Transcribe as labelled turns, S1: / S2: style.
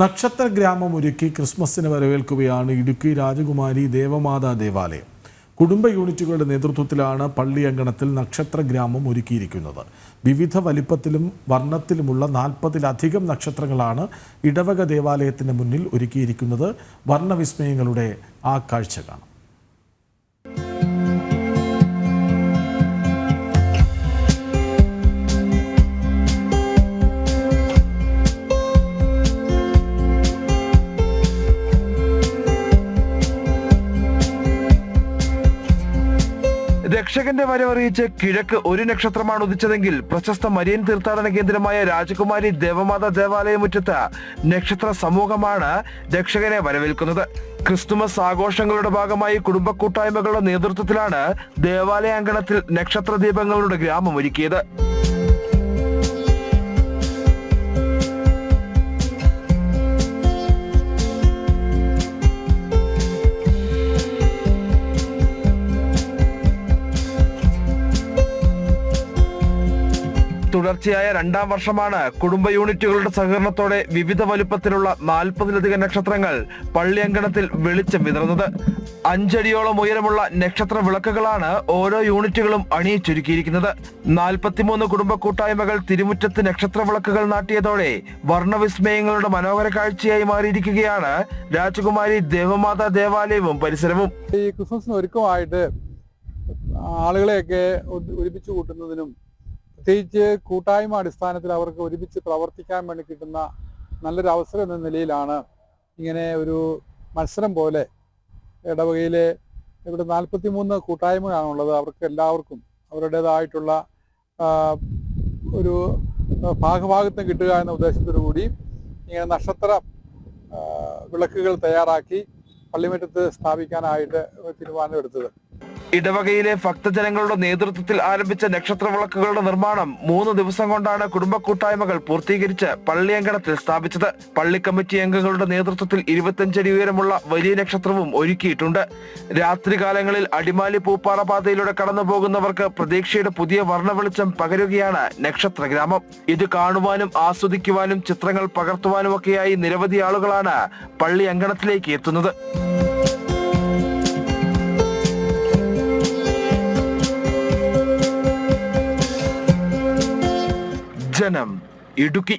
S1: നക്ഷത്ര ഗ്രാമം ഒരുക്കി ക്രിസ്മസിന് വരവേൽക്കുകയാണ് ഇടുക്കി രാജകുമാരി ദേവമാതാ ദേവാലയം. കുടുംബ യൂണിറ്റുകളുടെ നേതൃത്വത്തിലാണ് പള്ളി അങ്കണത്തിൽ നക്ഷത്ര ഗ്രാമം ഒരുക്കിയിരിക്കുന്നത്. വിവിധ വലിപ്പത്തിലും വർണത്തിലുമുള്ള നാൽപ്പതിലധികം നക്ഷത്രങ്ങളാണ് ഇടവക ദേവാലയത്തിന് മുന്നിൽ ഒരുക്കിയിരിക്കുന്നത്. വർണവിസ്മയങ്ങളുടെ ആ കാഴ്ച കാണാം.
S2: രക്ഷകന്റെ വരവറിയിച്ച് കിഴക്ക് ഒരു നക്ഷത്രമാണ് ഉദിച്ചതെങ്കിൽ പ്രശസ്ത മരിയൻ തീർത്ഥാടന കേന്ദ്രമായ രാജകുമാരി ദേവമാതാ ദേവാലയമുറ്റത്ത് നക്ഷത്ര സമൂഹമാണ് രക്ഷകനെ വരവേൽക്കുന്നത്. ക്രിസ്തുമസ് ആഘോഷങ്ങളുടെ ഭാഗമായി കുടുംബ കൂട്ടായ്മകളുടെ നേതൃത്വത്തിലാണ് ദേവാലയ അങ്കണത്തിൽ നക്ഷത്ര ദീപങ്ങളുടെ ഗ്രാമം ഒരുക്കിയത്. തുടർച്ചയായ രണ്ടാം വർഷമാണ് കുടുംബ യൂണിറ്റുകളുടെ സഹകരണത്തോടെ വിവിധ വലുപ്പത്തിലുള്ള നാൽപ്പതിലധികം നക്ഷത്രങ്ങൾ പള്ളി അങ്കണത്തിൽ വെളിച്ചം വിതറുന്നത്. അഞ്ചടിയോളം ഉയരമുള്ള നക്ഷത്ര വിളക്കുകളാണ് ഓരോ യൂണിറ്റുകളും അണിയിച്ചൊരുക്കിയിരിക്കുന്നത്. നാൽപ്പത്തിമൂന്ന് കുടുംബ കൂട്ടായ്മകൾ തിരുമുറ്റത്ത് നക്ഷത്ര വിളക്കുകൾ നാട്ടിയതോടെ വർണവിസ്മയങ്ങളുടെ മനോഹര കാഴ്ചയായി മാറിയിരിക്കുകയാണ് രാജകുമാരി ദേവമാതാ ദേവാലയവും പരിസരവും.
S3: ഈ ക്രിസ്മസിന് ഒരുക്കമായിട്ട് ആളുകളെയൊക്കെ ഒരു- ഒരുമിച്ച് കൂട്ടുന്നതിനും പ്രത്യേകിച്ച് കൂട്ടായ്മ അടിസ്ഥാനത്തിൽ അവർക്ക് ഒരുമിച്ച് പ്രവർത്തിക്കാൻ വേണ്ടി കിട്ടുന്ന നല്ലൊരു അവസരം എന്ന നിലയിലാണ് ഇങ്ങനെ ഒരു മത്സരം പോലെ ഇടവകയിലെ ഇവിടെ നാൽപ്പത്തി മൂന്ന് കൂട്ടായ്മയാണുള്ളത്. അവർക്ക് എല്ലാവർക്കും അവരുടേതായിട്ടുള്ള ഒരു ഭാഗഭാഗത്വം കിട്ടുക എന്ന ഉദ്ദേശത്തോടു കൂടി ഇങ്ങനെ നക്ഷത്ര വിളക്കുകൾ തയ്യാറാക്കി പള്ളിമുറ്റത്ത് സ്ഥാപിക്കാനായിട്ട് തീരുമാനമെടുത്തത്
S2: ഇടവകയിലെ ഭക്തജനങ്ങളുടെ നേതൃത്വത്തിൽ ആരംഭിച്ച നക്ഷത്ര വിളക്കുകളുടെ നിർമ്മാണം മൂന്ന് ദിവസം കൊണ്ടാണ് കുടുംബ കൂട്ടായ്മകൾ പൂർത്തീകരിച്ച് പള്ളിയങ്കണത്തിൽ സ്ഥാപിച്ചത്. പള്ളി കമ്മിറ്റി അംഗങ്ങളുടെ നേതൃത്വത്തിൽ ഇരുപത്തിയഞ്ചടി ഉയരമുള്ള വലിയ നക്ഷത്രവും ഒരുക്കിയിട്ടുണ്ട്. രാത്രികാലങ്ങളിൽ അടിമാലി പൂപ്പാറ പാതയിലൂടെ കടന്നു പോകുന്നവർക്ക് പ്രതീക്ഷയുടെ പുതിയ വർണ വെളിച്ചം പകരുകയാണ് നക്ഷത്ര ഗ്രാമം ഇത് കാണുവാനും ആസ്വദിക്കുവാനും ചിത്രങ്ങൾ പകർത്തുവാനുമൊക്കെയായി നിരവധി ആളുകളാണ് പള്ളി അങ്കണത്തിലേക്ക് എത്തുന്നത്. ജനം ഇടുക്കി